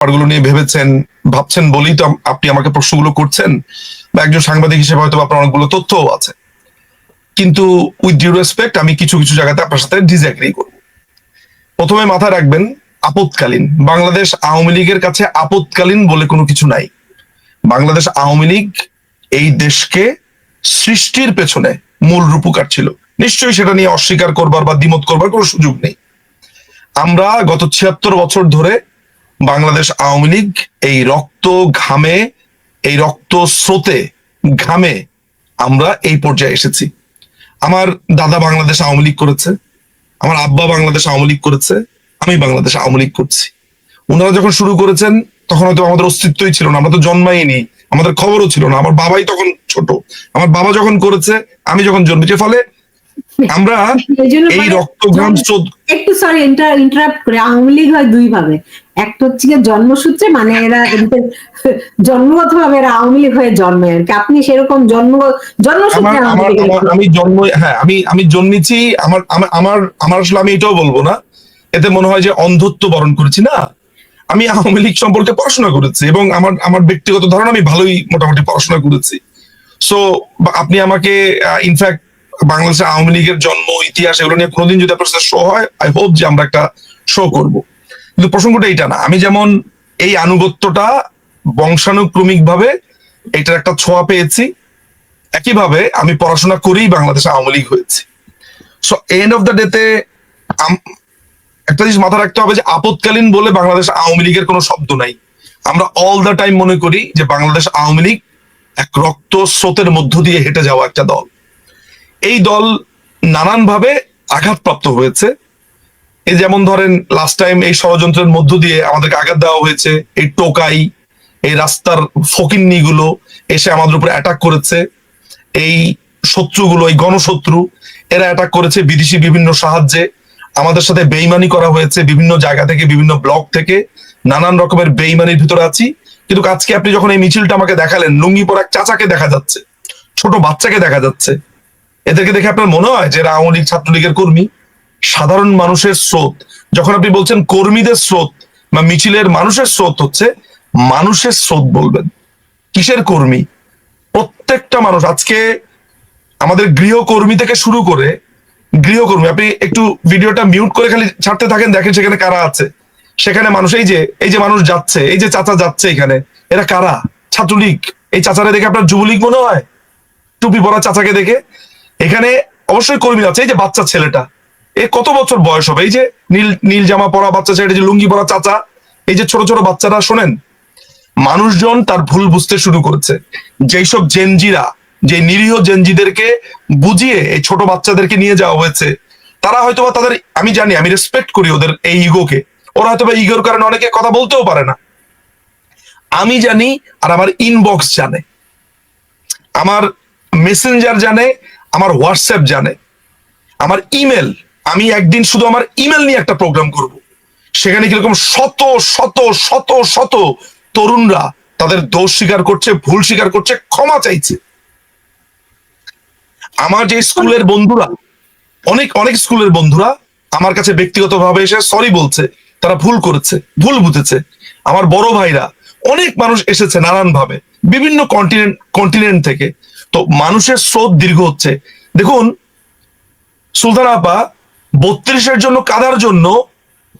ব্যাপারগুলো নিয়ে ভেবেছেন, ভাবছেন বলেই তো আপনি আমাকে প্রশ্নগুলো করছেন, বা একজন সাংবাদিক হিসেবে হয়তো আপনার অনেকগুলো তথ্যও আছে। কিন্তু উইথ ডিউ রেসপেক্ট আমি কিছু কিছু জায়গাতে আপনার সাথে ডিসএগ্রি করব। প্রথমে মাথায় রাখবেন আপৎকালীন বাংলাদেশ আওয়ামী লীগের কাছে আপৎকালীন বলে কোনো কিছু নাই। বাংলাদেশ আওয়ামী লীগ এই দেশকে সৃষ্টির পেছনে মূল রূপকার ছিল। নিশ্চয়ই সেটা নিয়ে অস্বীকার করবার বা দ্বিমত করবার কোনো সুযোগ নেই। আমরা গত ছিয়াত্তর বছর ধরে বাংলাদেশ আওয়ামী লীগ এই রক্ত ঘামে, এই রক্ত স্রোতে ঘামে আমরা এই পর্যায়ে এসেছি। আমার দাদা বাংলাদেশ আওয়ামী লীগ করেছে, আমার আব্বা বাংলাদেশ আওয়ামী লীগ করেছে, আমি বাংলাদেশ আওয়ামী লীগ করছি। ওনারা যখন শুরু করেছেন, তখন হয়তো আমাদের অস্তিত্বই ছিল না, আমরা তো জন্মাইনি, আমাদের খবরও ছিল না, আমার বাবাই তখন ছোট, আমার বাবা যখন করেছে, আমি যখন জন্মেছি ফলে আমরা এই জন্য এই বলে- রক্ত ঘাম স্রোত একটু সরি ইন্টারাপ্ট করে আওয়ামী লীগ হয় দুই ভাবে একটা হচ্ছে গিয়ে জন্মসূত্রে মানে এরা জন্মগত ভাবে এরা আওয়ামী লীগ হয়ে জন্মে। আর কি আপনি সেরকম জন্ম জন্মসূত্রে আমি জন্ম হ্যাঁ আমি আমি জন্মেছি আমার আমার- আমার আমার আসলে আমি এটাও বলব না। এতে মনে হয় যে অন্ধত্ব বরণ করেছি না। আমি আওয়ামী লীগ সম্পর্কে পড়াশোনা করেছি এবং আমার আমার ব্যক্তিগত ধারণা আমি ভালোই মোটামুটি পড়াশোনা করেছি। সো আপনি আমাকে ইনফ্যাক্ট বাংলাদেশের আওয়ামী লীগের জন্ম, ইতিহাস এগুলো নিয়ে কোনোদিন যদি আপনার শো হয় আই হোপ যে আমরা একটা শো করব। কিন্তু প্রসঙ্গটা এইটা না, আমি যেমন এই আনুগত্যটা বংশানুক্রমিক ভাবে এটার একটা ছোঁয়া পেয়েছি, একইভাবে আমি পড়াশোনা করেই বাংলাদেশে আওয়ামী লীগ হয়েছি। সো এন্ড অফ দ্য ডেতে একটা জিনিস মাথা রাখতে হবে যে আপৎকালীন বলে বাংলাদেশ আওয়ামী লীগের কোনো শব্দ নাই। আমরা অল দ্য টাইম মনে করি যে বাংলাদেশ আওয়ামী লীগ এক রক্ত স্রোতের মধ্য দিয়ে হেঁটে যাওয়া একটা দল। এই দল নানানভাবে আঘাতপ্রাপ্ত হয়েছে। এই যেমন ধরেন লাস্ট টাইম এই ষড়যন্ত্রের মধ্য দিয়ে আমাদেরকে আঘাত দেওয়া হয়েছে, এই টোকাই, এই রাস্তার ফকিন্নি গুলো এসে আমাদের উপরে অ্যাটাক করেছে। এই শত্রুগুলো, এই গণশত্রু, এরা অ্যাটাক করেছে বিদেশি বিভিন্ন সাহায্যে। আমাদের সাথে বেইমানি করা হয়েছে বিভিন্ন জায়গা থেকে, বিভিন্ন ব্লক থেকে। নানান রকমের বেইমানির ভিতরে আছি। কিন্তু আজকে আপনি যখন এই মিছিলটা আমাকে দেখালেন, লুঙ্গি পরা চাচাকে দেখা যাচ্ছে, ছোট বাচ্চাকে দেখা যাচ্ছে। এদেরকে দেখে আপনার মনে হয় যে আওয়ামী লীগ ছাত্রলীগের কর্মী? সাধারণ মানুষের স্রোত, যখন আপনি বলছেন কর্মীদের স্রোত বা মিছিলের মানুষের স্রোত হচ্ছে, মানুষের স্রোত বলবেন। কিসের কর্মী? প্রত্যেকটা মানুষ, আজকে আমাদের গৃহকর্মী থেকে শুরু করে গৃহকর্মী, আপনি একটু ভিডিওটা মিউট করে খালি ছাড়তে থাকেন, দেখেন সেখানে কারা আছে। সেখানে মানুষ, এই যে এই যে মানুষ যাচ্ছে, এই যে চাচা যাচ্ছে এখানে, এরা কারা? ছাত্রলীগ। এই চাচারা দেখে আপনার যুবলীগ মনে হয়? টুপি পরা চাচাকে দেখে? এখানে অবশ্যই কর্মী আছে, এই যে বাচ্চা ছেলেটা। এ কত বছর বয়স হবে? এই যে নীল নীল জামা পরা বাচ্চা ছেলে যে লুঙ্গি পরা চাচা, এই যে ছোট ছোট বাচ্চারা শোনেন। মানুষজন তার ভুল বুঝতে শুরু করেছে। যেই সব জেনজিরা যে নিরীহ জেনজিদেরকে বুঝিয়ে এই ছোট বাচ্চাদেরকে নিয়ে যাওয়া হয়েছে, তারা হয়তোবা তাদের, আমি জানি, আমি রেসপেক্ট করি ওদের এই ইগোকে ওরা হয়তোবা ইগোর কারণে অনেকে কথা বলতেও পারে না। আমি জানি আর আমার ইনবক্স জানে। আমার মেসেঞ্জার জানে আমার হোয়াটসঅ্যাপ জানে, আমার ইমেল, আমি একদিন শুধু আমার ইমেল নিয়ে একটা প্রোগ্রাম করব। সেখানে কীরকম শত শত শত শত তরুণরা তাদের দোষ স্বীকার করছে, ভুল স্বীকার করছে, ক্ষমা চাইছে। আমার যে স্কুলের বন্ধুরা, অনেক অনেক স্কুলের বন্ধুরা আমার কাছে ব্যক্তিগতভাবে এসে সরি বলছে, তারা ভুল করেছে, ভুল বুঝেছে। আমার বড় ভাইরা, অনেক মানুষ এসেছে নানান ভাবে বিভিন্ন কন্টিনেন্ট কন্টিনেন্ট থেকে। তো মানুষের স্রোত দীর্ঘ হচ্ছে। দেখুন, সুলতান আপা বত্রিশের জন্য কাদার জন্য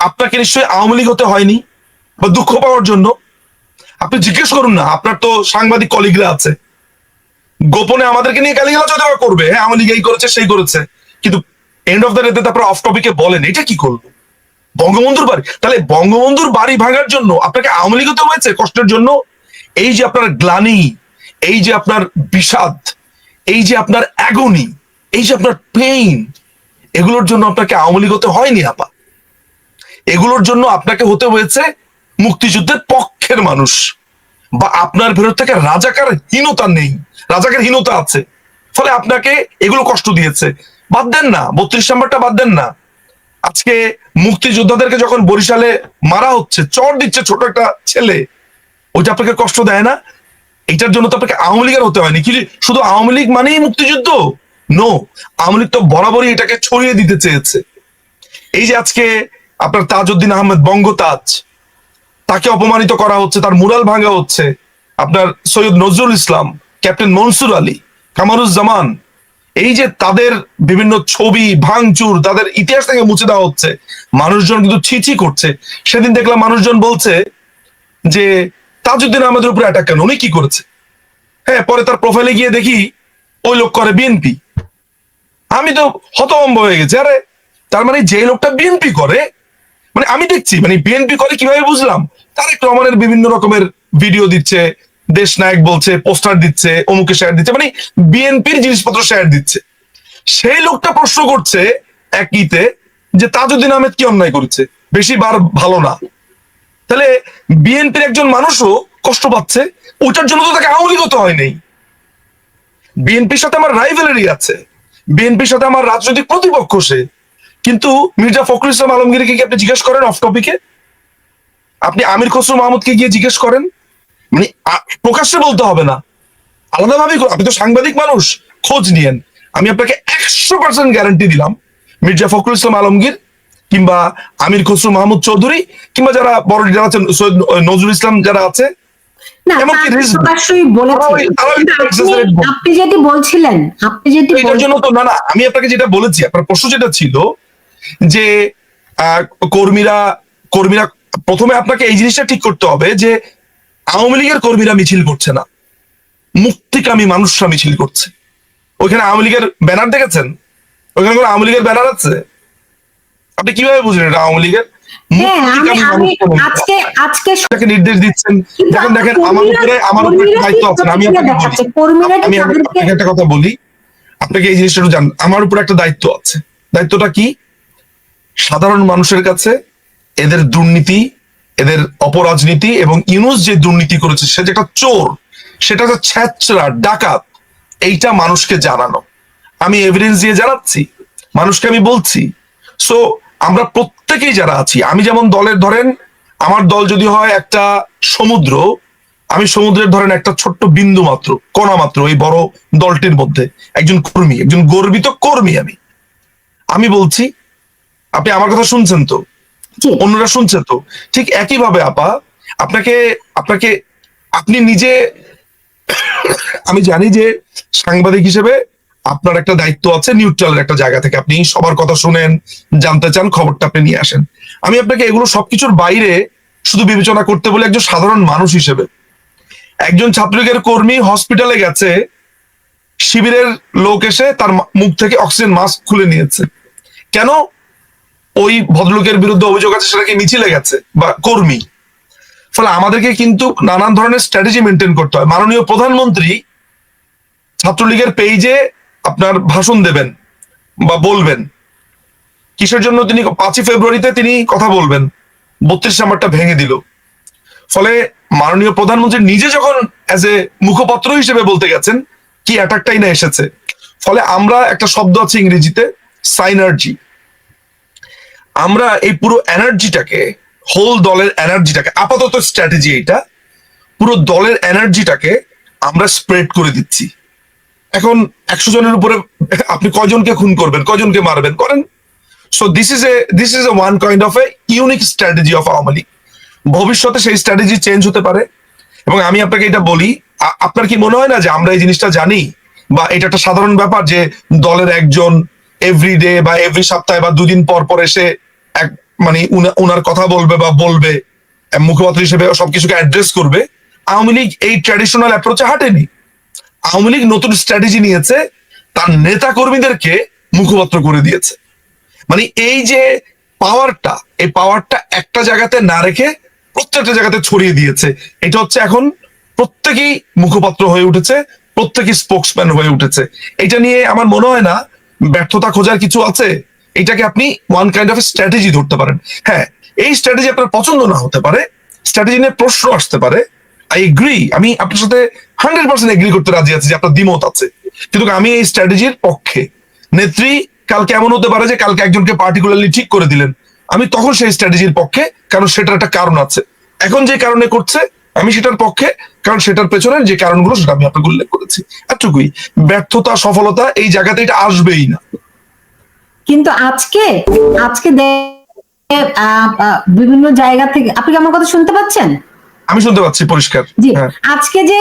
আপনাকে নিশ্চয়ই আওয়ামী লীগ হতে হয়নি বা দুঃখ পাওয়ার জন্য। আপনি জিজ্ঞেস করুন না, আপনার তো সাংবাদিক কলিগরা আছে। গোপনে আমাদেরকে নিয়ে গালিগালাজ করবে হ্যাঁ আওয়ামী লীগ এই করেছে, সেই করেছে। কিন্তু এন্ড অফ দ্য ডেতে তারপর অফ টপিকে বলেন, এটা কি করব? বঙ্গবন্ধুর বাড়ি। তাহলে বঙ্গবন্ধুর বাড়ি ভাঙার জন্য আপনাকে আওয়ামী লীগ হতে হয়েছে কষ্টের জন্য? এই যে আপনার গ্লানি এই যে আপনার বিষাদ, এই যে আপনার অ্যাগনি এই যে আপনার পেইন এগুলোর জন্য আপনাকে আওয়ামী হতে হয়নি, আপা। এগুলোর জন্য আপনাকে হতে হয়েছে মুক্তিযুদ্ধের পক্ষের মানুষ। বা আপনার ভেতর থেকে রাজাকার হীনতা নেই, রাজাকার হীনতা আছে। ফলে আপনাকে এগুলো কষ্ট দিয়েছে। বাদ দেন না, বত্রিশ নাম্বারটা বাদ দেন না। আজকে মুক্তিযোদ্ধাদেরকে যখন বরিশালে মারা হচ্ছে, চর দিচ্ছে ছোট একটা ছেলে, ওইটা আপনাকে কষ্ট দেয় না? এটার জন্য তো আপনাকে আওয়ামী লীগের হতে হয়নি। কি শুধু আওয়ামী লীগ মানেই মুক্তিযুদ্ধ? নো আওয়ামী লীগ তো বরাবরই এটাকে ছড়িয়ে দিতে চেয়েছে। এই যে আজকে আপনার তাজউদ্দিন আহমেদ বঙ্গতাজ, তাকে অপমানিত করা হচ্ছে, তার মুরাল ভাঙা হচ্ছে। আপনার সৈয়দ নজরুল ইসলাম, ক্যাপ্টেন মনসুর আলী, কামারুজ্জামান, এই যে তাদের বিভিন্ন ছবি, ভাঙচুর, তাদের ইতিহাস থেকে মুছে দেওয়া হচ্ছে। মানুষজন কিন্তু ছিছি করছে। সেদিন দেখলাম মানুষজন বলছে যে তাজউদ্দিন আমাদের উপরে অ্যাটাক কেন? উনি কি করেছে? হ্যাঁ পরে তার প্রোফাইলে গিয়ে দেখি ওই লোক করে বিএনপি আমি তো হতভম্ব হয়ে গেছি। আরে, তার মানে যে লোকটা বিএনপি করে মানে আমি দেখছি মানে বিএনপি করে কীভাবে বুঝলাম? তারেক রহমানের বিভিন্ন রকমের ভিডিও দিচ্ছে, দেশ নায়ক বলছে পোস্টার দিচ্ছে অমুকে শেয়ার দিচ্ছে মানে বিএনপির জিনিসপত্র শেয়ার দিচ্ছে। সেই লোকটা প্রশ্ন করছে একইতে যে তাজউদ্দিন আহমেদ কি অন্যায় করেছে? বেশি বার ভালো না। তাহলে বিএনপির একজন মানুষও কষ্ট পাচ্ছে ওটার জন্য তো তাকে আওয়ামী হতে হয় নাই। বিএনপির সাথে আমার রাইভেলারি আছে, বিএনপির সাথে আমার রাজনৈতিক প্রতিপক্ষ সে। কিন্তু মির্জা ফখরুল ইসলাম আলমগীরকে কি আপনি জিজ্ঞেস করেন অফ টপিকে আপনি আমির খসরু মাহমুদকে গিয়ে জিজ্ঞেস করেন? মানে প্রকাশ্যে বলতে হবে না। আলাদাভাবেই। আপনি তো সাংবাদিক মানুষ, খোঁজ নিয়েন। আমি আপনাকে একশো পার্সেন্ট গ্যারান্টি দিলাম, মির্জা ফখরুল ইসলাম আলমগীর কিংবা আমির খসরু মাহমুদ চৌধুরী কিংবা যারা বড় যারা আছেন সৈয়দ নজরুল ইসলাম যারা আছে না আপনি- যেটি বলছিলেন আপনি যেটি জন্য তো না না আমি আপনাকে যেটা বলেছি আপনার প্রশ্ন যেটা ছিল যে আহ, কর্মীরা কর্মীরা প্রথমে আপনাকে এই জিনিসটা ঠিক করতে হবে যে আওয়ামী লীগের কর্মীরা মিছিল করছে না। মুক্তিকামী মানুষরা মিছিল করছে। ওইখানে আওয়ামী লীগের ব্যানার দেখেছেন? ওইখানে কোনো আওয়ামী লীগের ব্যানার আছে? আপনি কীভাবে বুঝলেন এটা আওয়ামী লীগের? নির্দেশ দিচ্ছেন। দেখেন দেখেন আমার উপরে আমার উপরে দায়িত্ব আছে আমি প্রতিক্রিয়া আপনাকে দেখাচ্ছে? বলি। কর্মীরা কি আমি আপনাকে একটা কথা বলি। আপনাকে এই জিনিসটা জান আমার উপর একটা দায়িত্ব আছে। দায়িত্বটা কি? সাধারণ মানুষের কাছে এদের দুর্নীতি এদের অপরাজনীতি এবং ইউনুস যে দুর্নীতি করেছে সে যে একটা চোর সেটা হচ্ছে ছ্যাচরা ডাকাত এইটা মানুষকে জানানো। আমি এভিডেন্স দিয়ে জানাচ্ছি মানুষকে আমি বলছি। সো আমরা প্রত্যেকেই যারা আছি আমি যেমন দলের ধরেন আমার দল যদি হয় একটা সমুদ্র আমি সমুদ্রের ধরেন একটা ছোট্ট বিন্দু মাত্র কণা মাত্র এই বড় দলটির মধ্যে একজন কর্মী একজন গর্বিত কর্মী আমি। আমি বলছি আপনি আমার কথা শুনছেন তো? অন্যরা শুনছে তো? ঠিক একইভাবে আপা আপনাকে আপনাকে আপনি নিজে আমি জানি যে সাংবাদিক হিসেবে আপনার একটা দায়িত্ব আছে নিউট্রালের একটা জায়গা থেকে আপনি সবার কথা শুনেন, জানতে চান, খবরটা আপনি নিয়ে আসেন। আমি আপনাকে এগুলো সবকিছুর বাইরে শুধু বিবেচনা করতে বলে একজন সাধারণ মানুষ হিসেবে। একজন ছাত্রলীগের কর্মী হসপিটালে গেছে, শিবিরের লোক এসে তার মুখ থেকে অক্সিজেন মাস্ক খুলে নিয়েছে। কেন? ওই ভদ্রলোকের বিরুদ্ধে অভিযোগ আছে সেটাকে মিছিলে গেছে বা কর্মী? ফলে আমাদেরকে কিন্তু নানান ধরনের স্ট্র্যাটেজি মেনটেন করতে হয়। মাননীয় প্রধানমন্ত্রী ছাত্রলীগের পেজে আপনার ভাষণ দেবেন বা বলবেন। কিসের জন্য তিনি পাঁচই ফেব্রুয়ারিতে তিনি কথা বলবেন? বত্রিশ নাম্বারটা ভেঙে দিল। ফলে মাননীয় প্রধানমন্ত্রী নিজে যখন অ্যাজ এ মুখপাত্র হিসেবে বলতে গেছেন, কি অ্যাটাকটাই না এসেছে। ফলে আমরা একটা শব্দ আছে ইংরেজিতে সাইনার্জি আমরা এই পুরো এনার্জিটাকে হোল দলের এনার্জিটাকে আপাতত স্ট্র্যাটেজি এটা পুরো দলের এনার্জিটাকে আমরা স্প্রেড করে দিচ্ছি। এখন একশো জনের উপরে আপনি কজনকে খুন করবেন? কজনকে মারবেন? করেন। So this is a this is a one kind of a unique strategy of Awami League ভবিষ্যতে সেই স্ট্র্যাটেজি চেঞ্জ হতে পারে। এবং আমি আপনাকে এটা বলি আপনার কি মনে হয় না যে আমরা এই জিনিসটা জানি? বা এটা একটা সাধারণ ব্যাপার যে দলের একজন এভরিডে বা এভরি সপ্তাহে বা দুদিন পর পর এসে এক মানে উনার কথা বলবে বা বলবে মুখপাত্র হিসেবে সবকিছুকে অ্যাড্রেস করবে। আওয়ামী লীগ এই ট্র্যাডিশনাল অ্যাপ্রোচে হাঁটেনি। আওয়ামী লীগ নতুন স্ট্র্যাটেজি নিয়েছে, তার নেতা কর্মীদেরকে মুখপাত্র করে দিয়েছে। মানে এই যে পাওয়ারটা এই পাওয়ারটা একটা জায়গাতে না রেখে প্রত্যেকটা জায়গাতে ছড়িয়ে দিয়েছে, এটা হচ্ছে এখন প্রত্যেকেই মুখপাত্র হয়ে উঠেছে, প্রত্যেকেই স্পোক্সম্যান হয়ে উঠেছে। এটা নিয়ে আমার মনে হয় না ব্যর্থতা খোঁজার কিছু আছে, এটাকে আপনি ওয়ান কাইন্ড অফ স্ট্র্যাটেজি ধরতে পারেন। হ্যাঁ এই স্ট্র্যাটেজি আপনার পছন্দ না হতে পারে স্ট্র্যাটেজি নিয়ে প্রশ্ন আসতে পারে আই এগ্রি আমি আপনার সাথে হান্ড্রেড পার্সেন্ট এগ্রি করতে রাজি আছি যে আপনার দ্বিমত আছে। কিন্তু আমি এই স্ট্র্যাটেজির পক্ষে। নেত্রী, কালকে এমন হতে পারে যে কালকে একজনকে পার্টিকুলারলি ঠিক করে দিলেন। আমি তখন সেই স্ট্র্যাটেজির পক্ষে, কারণ সেটার একটা কারণ আছে। এখন যে কারণে করছে, আমি সেটার পক্ষে, কারণ সেটার পেছনে যে কারণগুলো, সেটা আমি আপনাকে উল্লেখ করেছি। এতটুকুই। ব্যর্থতা, সফলতা এই জায়গাতে এটা আসবেই না। কিন্তু আজকে আজকে বিভিন্ন জায়গা থেকে আপনি কি আমার কথা শুনতে পাচ্ছেন? আমি শুনতে পাচ্ছি পরিষ্কার। জি হ্যাঁ। আজকে যে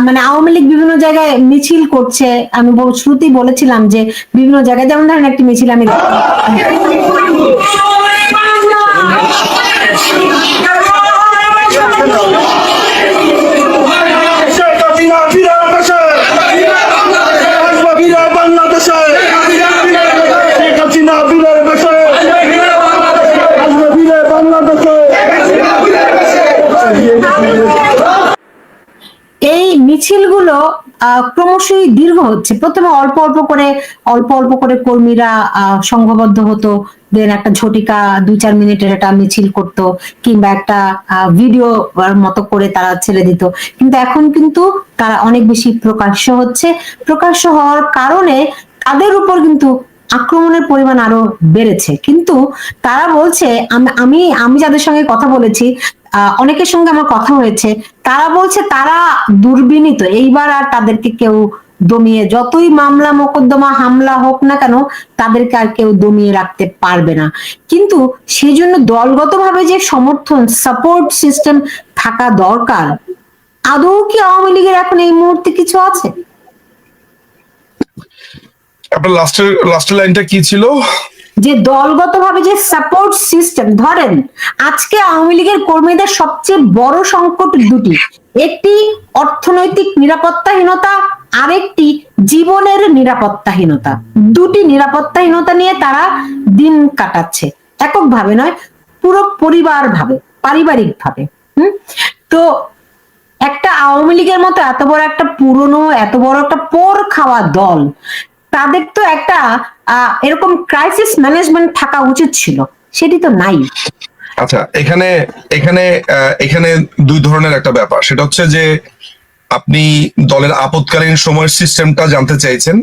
মানে আওয়ামী লীগ বিভিন্ন জায়গায় মিছিল করছে আমি শ্রুতি বলেছিলাম যে বিভিন্ন জায়গায় যেমন ধরেন একটি মিছিল আমি শেখ মিছিলগুলো ক্রমশই দীর্ঘ হচ্ছে। প্রথমে অল্প অল্প করে, অল্প অল্প করে কর্মীরা সংঘবদ্ধ হতো। দেন একটা ঝটিকা দুই চার মিনিটের একটা মিছিল করত, কিংবা একটা ভিডিও মতো করে তারা ছেড়ে দিত। কিন্তু এখন কিন্তু তারা অনেক বেশি প্রকাশ্য হচ্ছে। প্রকাশ্য হওয়ার কারণে তাদের উপর কিন্তু আক্রমণের পরিমাণ আরও বেড়েছে। কিন্তু তারা বলছে আমি আমি যাদের সঙ্গে কথা বলেছি অনেকের সঙ্গে আমার কথা হয়েছে। তারা বলছে, তারা দুর্বিনীত। এইবার আর তাদেরকে কেউ দমিয়ে, যতই মামলা, মোকদ্দমা, হামলা হোক না কেন, তাদেরকে আর কেউ দমিয়ে রাখতে পারবে না। কিন্তু সেই জন্য দলগতভাবে যে সমর্থন সাপোর্ট সিস্টেম থাকা দরকার, আদৌ কি আওয়ামী লীগের এখন এই মুহূর্তে কিছু আছে? আপনার লাস্টের লাস্টের লাইনটা কি ছিল? যে দলগতভাবে যে সাপোর্ট সিস্টেম ধরেন আজকে আওয়ামী লীগের কর্মীদের সবচেয়ে বড় সংকট দুটি। একটি অর্থনৈতিক নিরাপত্তাহীনতা, আরেকটি জীবনের নিরাপত্তাহীনতা। দুটি নিরাপত্তাহীনতা নিয়ে তারা দিন কাটাচ্ছে। এককভাবে নয়, পুরো পরিবার ভাবে পারিবারিক ভাবে হুম? তো একটা আওয়ামী লীগের মতো এত বড় একটা পুরনো, এত বড় একটা পোর খাওয়া দল তাদের তো একটা এরকম ক্রাইসিস ম্যানেজমেন্ট থাকা উচিত ছিল। সেটি তো নাই। আচ্ছা এখানে এখানে এখানে দুই ধরনের একটা ব্যাপার। সেটা হচ্ছে যে আপনি দলের আপৎকালীন সময়ের সিস্টেমটা জানতে চাইছেন,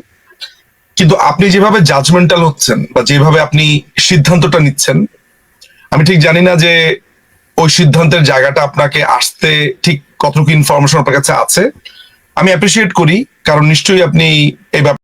কিন্তু আপনি যেভাবে জাজমেন্টাল হচ্ছেন বা যেভাবে আপনি সিদ্ধান্তটা নিচ্ছেন, আমি ঠিক জানি না যে ওই সিদ্ধান্তের জায়গাটা আপনাকে আসতে ঠিক কতটুকু ইনফরমেশন আপনার কাছে আছে। আমি অ্যাপ্রিসিয়েট করি, কারণ নিশ্চয়ই আপনি এই ব্যাপার